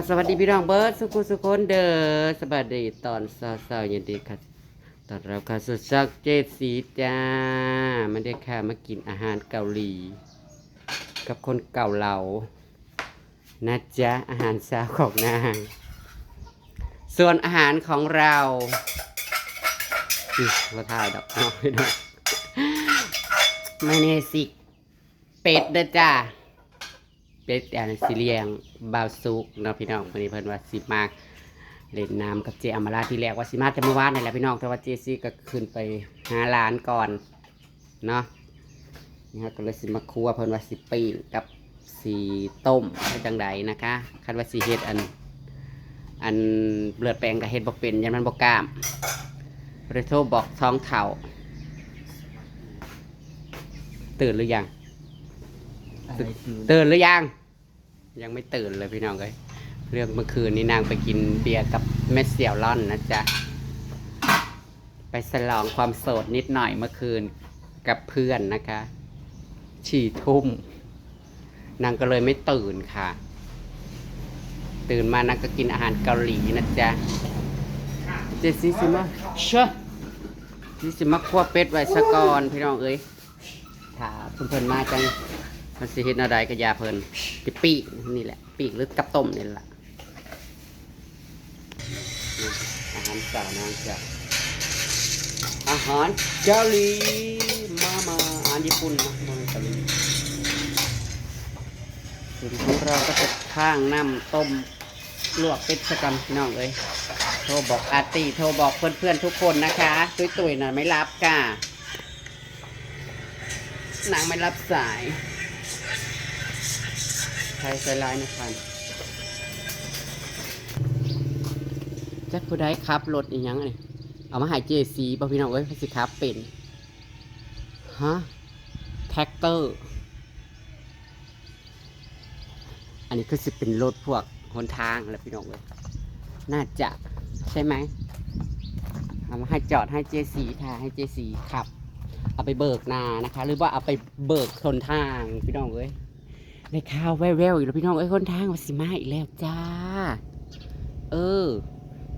กับสวัสดีพี่น้องเบิร์ดสุขุสุคนเด้อสวัสดีตอนเช้าๆยินดีค่ะตอนรับเข้าสู่ซักเจ็ดสีจ้าไม่ได้ค่ะมากินอาหารเกาหลี กับคนเก่าเหลานะจ๊ะอาหารเช้าของนาง ส่วนอาหารของเราอุ๊ยมาถ่ายดอกน้อยดอกไม่เนสิกเป็ดเด้อจ้า เป็ดอันสิเลียงบาวซุกเนาะพี่น้องวันนี้เพิ่นว่าสิมากเล่นน้ำกับเจอมาราที่แรกว่าสิมาแต่เมื่อวานนี่แหละพี่น้องแต่ว่าเจซี่ก็ขึ้นไปหาร้านก่อนเนาะนี่ฮะก็เลยสิมาครัวเพิ่นว่าสิปิ้งกับสีต้มให้จังใดนะคะคันว่าสิเฮ็ดอัน อันเลือดแปลงกับเฮ็ดบ่เป็นยันมันบ่กล้ามเรโทบอกท้องเถ่าตื่นหรือยัง ตื่นหรือยัง ยังไม่ตื่นเลยพี่น้องเลยเรื่องเมื่อคืนนี้นางไปกินเบียร์กับแม่เสี่ยวร่อนนะจ๊ะ ไปสลองความโสดนิดหน่อยเมื่อคืนกับเพื่อนนะคะฉี่ทุ่มนางก็เลยไม่ตื่นค่ะ ตื่นมานางก็กินอาหารเกาหลีนะจ๊ะเจสซี่ซิมาเชอะนี่สิมาคั่วเป็ดไว้สะก่อนพี่น้องเอ้ยถ้าเพิ่นๆมาจัง มันสิเฮ็ดอะไรก็ยาเพิ่นสิปีกนี่แหละ ปีกหรือกับต้มนี่แหละอาหารสาวนางจะอาหารเกาหลีมามาอาหารญี่ปุ่นนะมาเกาหลีส่วนของเราก็จะข้างน้ำต้มลวกเป็ดสกันน้องเอ้ยโทรบอกอาร์ตีโทรบอกเพื่อนๆทุกคนนะคะตุ้ยๆน่ะไม่รับก่ะนางไม่รับสาย ใครใส่ลายนะครับจักผู้ใดขับรถอีหยังไงเอามาใหายเจซีป่พี่น้องเอ้ยสิครับเป็นฮะแท็กเตอร์ อันนี้คือสิเป็นรถพวกหนทางแล้วพี่น้องเอ้ยน่าจะใช่ไหมเอามาให้จอดให้เจซีท่าให้เจซีขับ เอาไปเบิกนานะคะ หรือว่าเอาไปเบิกทนทางพี่น้องเอ้ย ได้ข่าวแว่วๆอีกแล้วพี่น้องเอ้ยคนทางว่าสิมาอีกแล้วจ้า เออ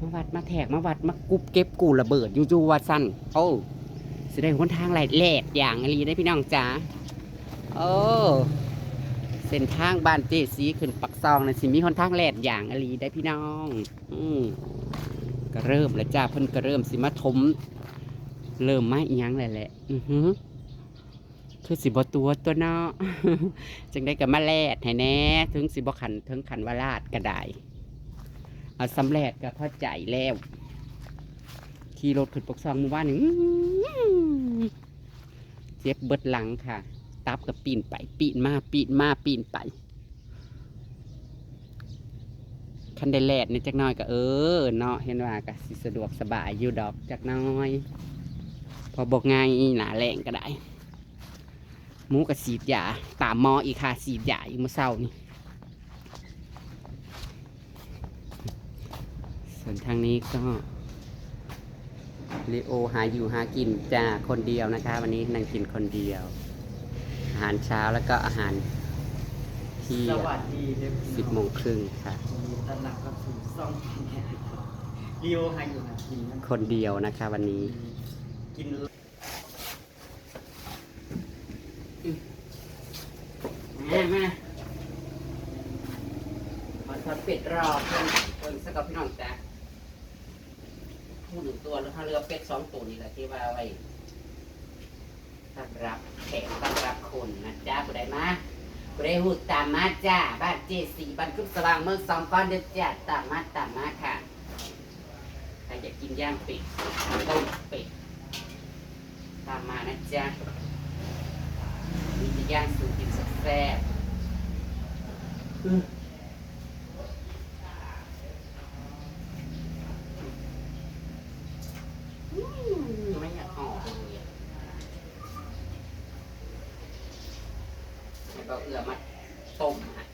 มาวัดมาแทกมาวัดมากุบเก็บกูระเบิดอยูจูว่าสั้นโอ้สิได้คนทางหลแหลกอย่างอะไรได้พี่น้องจ้าโอ้เส้นทางบ้านเจสีขึ้นปักซองนะสิมีคนทางแหลกอย่างอะไรได้พี่น้อง อืมก็เริ่มแล้วจ้าเพิ่นก็เริ่มสิมาถมเริ่มมาอีหยังแหล้วแหละ อือหือ คือสิบตัวตัวเนาะจังได้กับมาแลดให้แน่ ถึงสิบขันถึงขันวาลาดก็ได้เอาสำเร็จก็พอใจแล้วขี่รถขึ้นปกซองหมู่บ้านนี่อื้อหือเจ็บเบิดหลังค่ะ ตับกับปีนไป ปีนมาปีนมาปีนไปคันได้แลดนี่จักน้อยก็เออเนาะเห็นว่าก็สะดวกสบายอยู่ดอกจักน้อย พอบอกง่ายหนาแรงก็ได้ หมูกับสีดยาตามหมออีกค่ะสีดยาอีกเมื่อเช้านี่ส่วนทางนี้ก็ลีโอหาอยู่หากินจ้าคนเดียวนะคะ วันนี้นั่งกินคนเดียว อาหารเช้าแล้วก็อาหารเที่สยงวัสดีเด็กสิบโมงครึ่งค่ะตระหนักกับสู่ซ่องเรียวหาอยู่หากินนะคนเดียวนะคะ วันนี้กิน มามาขอทอดเป็ดรอเพิ่นเพิ่นสักกับพี่น้องจ้าพูดหนึ่งตัวแล้วถ้าเรือเป็ดสองตัวนี่แหละที่ว่าไว้ต้อนรับแขกต้อนรับคนนะจ้าผู้ใดมาผู้ใดหูตามมาจ้าบ้านเจสีบ้านคุบสว่างเมืองสองก้อนเดือดจ้าตามมาตามมาค่ะใครอยากกินย่างเป็ดต้มเป็ดตามมานะจ๊ะมีจะย่างสูตรกินแซ่บ ๆอืมอืมไม่อยากออกเลยอะแล้วก็เอือมาต้มฮะ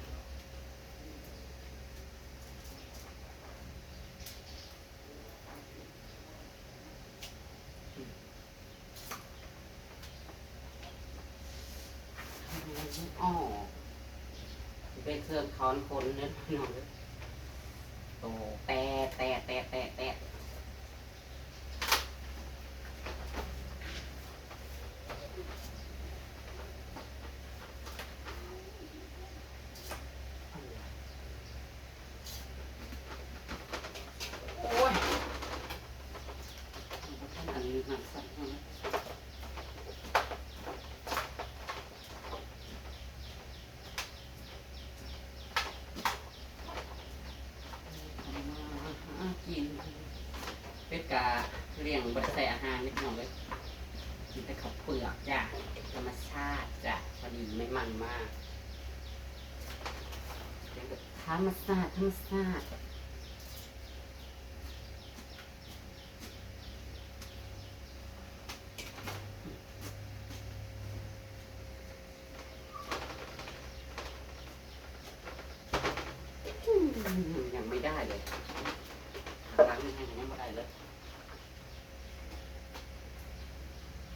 ไม่ออกเป็นเครื่องค้อนคนเนี่ยพี่น้องเอ้ยโตแต่แต่แต่แต่แต่โอ้ยท่านอันนี้มันสั่นมาก กินเป็ด กาเลี้ยงบริใส่อาหารนิดหน่อยเลยกินแต่ข้าวเปลือกจ้ะธรรมชาติจ้ะพอดีไม่มันมากเลี้ยงแบบธรรมชาติธรรมชาติอืมยังไม่ได้เลยล้างยังยังไม่ได้เลย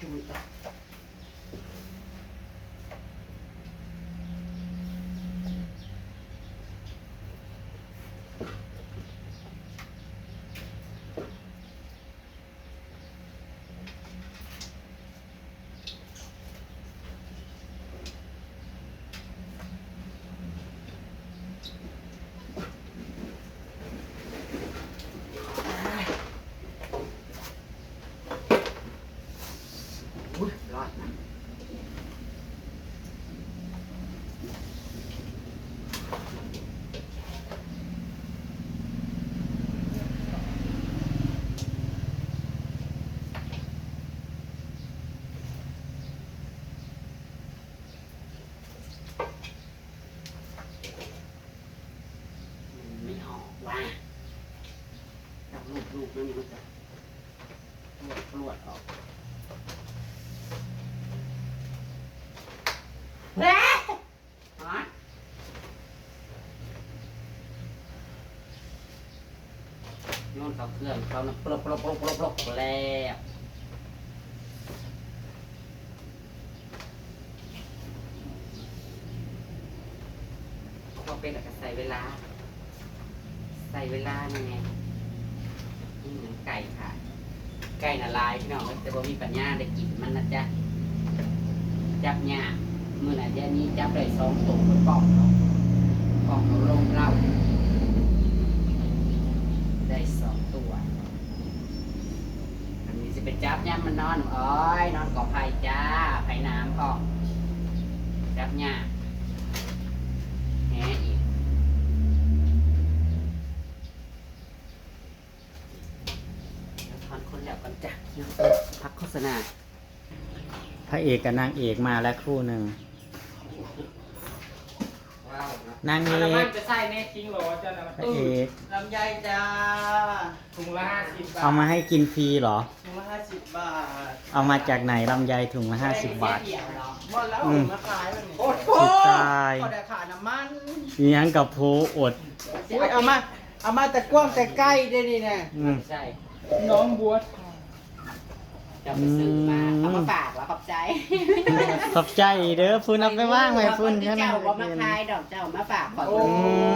จุยต่ออุ้ยรอดนะมันไม่ออกว่ะจับลูกๆนั่นมันจะลวดลวดออก เฮ้ยฮะ โยนเขาเครื่องเขานะปลบปลบปลบปลบปลบแล้วเขาเป็นอะไรใส่เวลา ใส่เวลาไงนี่เหมือนไก่ค่ะ ไก่น่ะลายพี่น้องแต่บ่มีปัญญาได้กินมันนะจ๊ะจับหญ้ามื่อไหร่เดี๋ยวนี้จับได้สองตัวไปปอกเขาปอกเขาลงเหล่าได้สองตัว อันนี้ จับย่ามันนอนโอ้ยนอนกอไผ่จ้าไผ่น้ำพอจับหญ้าแหอีกแล้วทอนคนแล้วกันจ้ะพักโฆษณาพระเอกกับนางเอกมาแล้วครู่หนึ่ง นางเอแล้วมันกจะใส่แม่จริงเหรอเจ้านะพระเอกลำไยจ้าถุงละห้าสิบบาทเอามาให้กินฟรีเหรอ ถุงละห้าสิบบาทเอามาจากไหนลำไยถุงละห้าสิบบาท หมดแล้วอืม มาขายแบบนี้โอ้โหสุดตายก็ได้ขาน้ำมันเลี้ยงกับโพอด อุ้ยเอามาเอามาแต่กว้างแต่ใกล้ได้ดีแน่อืมใช่น้องบัว จะไปซื้อมาอืมเอามาฝากแล้วขอบใจขอบใจเด้อฟุ้นเอาไปว่างไว้ฟุ้นเจ้าใช่ไหมบ่มาขายดอกเจ้ามาฝากขอโอ้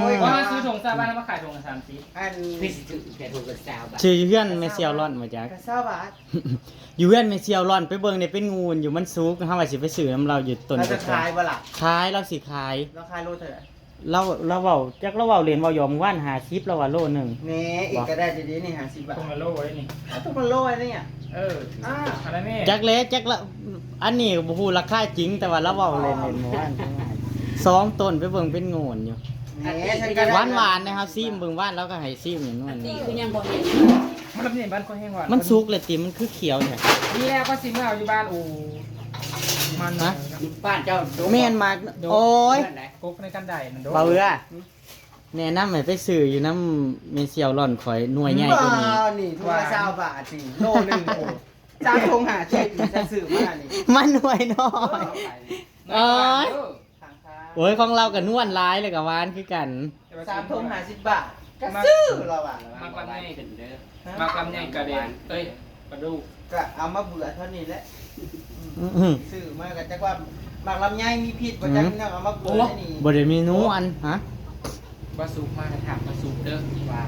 โอ้ยว่ามาซื้อถุงซาบ้านแล้วมาขายถุงละสามสิบอันพี่สิถือแค่ถูกกับสาวบ้าชื่อเพื่อนเมเซียวร่อนมาจาก กระซ่าบาทอยู่เพื่อนเมเซียวร่อนไปเบิ่งเนี่ยเป็นงูอยู่มันซุกเฮาว่าสิไปซื้อน้ำเราอยู่ต้นเราจะขายบ่ล่ะขายเราสิขายเราขายโลเท่าไหร่เราเราเว้าจักเราเว้าเรียนเว้ายอมว่านหาชิปเราว่าโลหนึง เน่อีกก็ได้ดีๆนี่ห้าสิบบาทถุงละโลไว้นี่เอาทุกมันโลไอ้เนี่ย เอออ่าอะไรแม่จักเล็จักละอันนี้บ่ฮู้ราคาจริงแต่ว่าเราเว้าเล่นเล่นเมื่อวานสองต้นไปเบิ่งเป็นโงนอยู่เน่ฉันก็ได้หวานหวานๆนะครับซีมเบิ่งหว่านแล้วก็ให้ซีมอย่างนู้นนี่คือยังบ่เห็นมันรับเนี่ยบ้านก็แห้งหวานมันสุกเลยติมันคือเขียวแท้นี่แล้วก็ซิมเมื่อเอาอยู่บ้านอูมันฮะบ้านเจ้าดูแม่นมากโอ้ยเพื่อนไหนกุ๊กในกันไดมันโดนบ่เบื่อ แนะนำให้ไปซื้ออยู่น้ำเมเซียวร่อนข่อยหน่วยใหญ่กว่านี้ว้าวนี่ถุงละเก้าบาทนี่โลหนึ่งโอ้จ้างทงหาเช็ดนี่จะซื้อมานี่มันหน่วยน้อยเอ้ยทางค้าโอ้ยของเรากับนวลร้ายเลยกับหวานคือกัน สามทงหาสิบบาทก็ซื้อเราอะมากลำไยขึ้นเด้อมากลำไยกระเด็นเอ้ยกระดูกก็เอามาเบื่อเท่านี้แหละอื้อซื้อมาก็จักว่าหมากลำไยมีพิษบ่จักอืมนี่เอามาเบื่อนี่บ่ได้เมนูอันฮะ บาสุกมาถามบาสุกเด้อว่า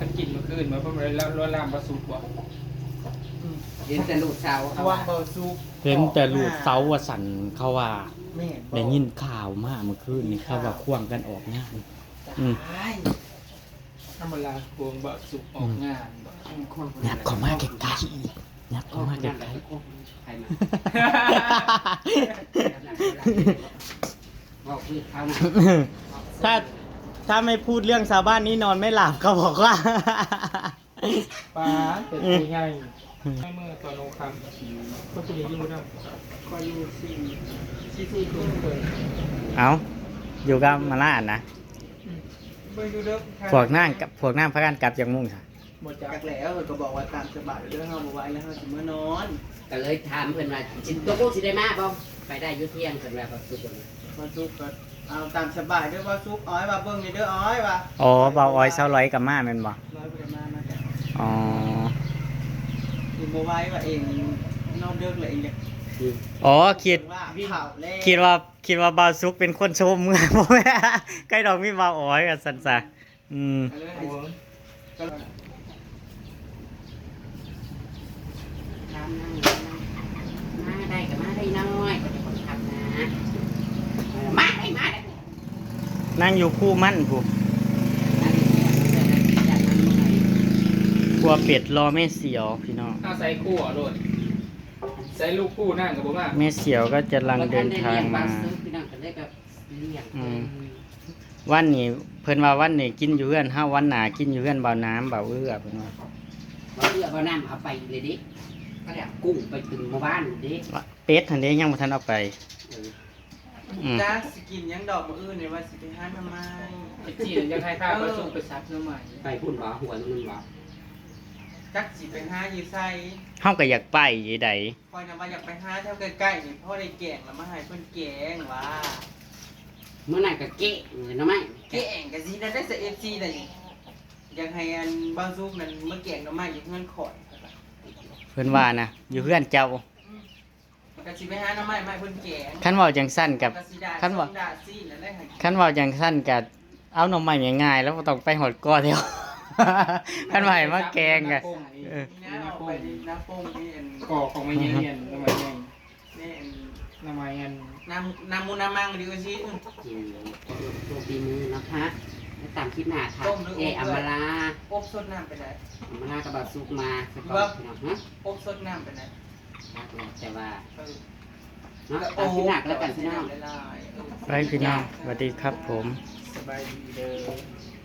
มันกินเมื่อคืนมาเพิ่นเลยแล้วลวนลามบาสุกบ่เห็นแต่ลูกสาวระเขาวัว่างเบาซุกเห็นแต่ลูกเสาว่าสันเขาว่าแม่นได้ยินข่าวมากเมื่อคืนนี่เขาว่าควงกันออกงาน อืม ตายธรรมดาพวงบาสุกออกงานบ่ยัดเข้ามาใกล้ๆยัดเข้ามาใกล้ใครมาบอกคือเขานะๆถ้า ถ้าไม่พูดเรื่องชาวบ้านนี้นอนไม่หลับเขาบอกว่า ปลาเป็ดตัวใหญ่ให้มือตัวโนคำก็จะอยู่นะคอยอยู่สี่ซีซีตัวเปิดเอาอยู่กับมาล่านะเบิ่งดูเด้อพวกนั่งกับพวกนั่งพักกันกลับจากมุ่งค่ะบ่จัจักกแล้วเพิ่นก็บอกว่าตามสบายเด้อเฮาบ่ไหวแล้วเฮาสิมื้อนอนก็เลยถามเพื่อนว่าจินตัวกูสิได้มาบ่ไปได้อยุเที่ยงเพิ่นว่าบ่สุกเลยเบาซุกก็ เอาตามสบายเด้อเบาซุกอ้อยว่าเบิ่งนี่เด้ออ้อยว่าอ๋อเบาออยเศร้าร้อยกับมาแม่นบ่ร้อยบ่ได้มามาแต่อ๋อคือบ่ไหวว่าเองนอนเดึกเลยเองอยากอ๋อคิดว่าเผาแล้วคิดว่าคิดว่าบาวซุกเป็นคนโชว์เมืองบ่แม่ใกล้ดอกมีบาวอ้อยกับสันซะอืมถามนั่งมาได้ก็มาได้น้อยก็จะคนทำนะมาได้มาได้ นั่งอยู่คู่มั่นผู้นั่นเสียเสียแล้วอยากนั่งเมื่อยกลัวเป็ดรอแม่เสียวพี่น้องเอาใส่คู่อะโลดใส่ลูกคู่นั่งกับบ่มากแม่เสียวก็จะลังเดินทางมาพี่น้องก็ได้แบบเลี้ยงอืมวันนี้เพิ่นว่าวันนี้กินอยู่เฮือนห้าวันหนากินอยู่เฮือนเบาน้ำเบาเอื้อเพิ่นว่าเราเลือกเอาน้ำเอาไปเลยดิก็เรียกกุ้งไปถึงหมู่บ้านดิว่าเป็ดทันเด้ยังบ่ทันเอาไปเอออืมจ้าสิกินหยังดอกมื้ออื่นนี่ว่าสิไปหาทำไมไอ้จีนยังให้ข้าวบาสุกไปซับน้ำใหม่ไปพุ่นบ่หัวนึงบ่จักสิไปหาอยู่ไสเฮาก็อยากไปอยู่ใดคอยนำว่าอยากไปหาแถวใกล้ๆนี่พ่อได้แกงแล้วมาให้เพิ่นแกงว่าเมื่อนั้นก็เกะเลยนะไหมแกงก็สิได้ได้ใส่ FC ได้อยากให้อันบางซุกนั่นมาแกงหน่อไม้อยู่เงินขอดเพิ่นว่านะอยู่เฮือนเจ้า ก็สิไปหาหน่อไม้มาให้เพิ่นแกงคันเว้าจังสั้นกับก็สิได้คันว่าสองดาซี่นั่นแหละให้คันเว้าจังสั้นกับเอาหน่อไม้ง่ายๆแล้วบ่ต้องไปหอดก้อเดียวคันว่าให้มาแกงกะเออ นี่นะเอาไปดิน้ำโป่งนี่อันก่อของมันเย็นเย็นน้ำมันเย็นนี่อันน้ำมันเย็นน้ำน้ำมูน้ำมังดีกว่าสิอืมตัวปีมือนะคะแล้วตามคลิปหน้าค่ะต้มหรืออบ เออมาลาอบสดน้ำไปไหนอมาลากับบาซุกมาสักก่อนพี่น้องฮะอบสดน้ำไปไหนแต่ว่าเออเนาะตามคลิปหน้าก็แล้วกันพี่น้องละลายเออไปพี่น้องสวัสดีครับผม สบายดีเด้อ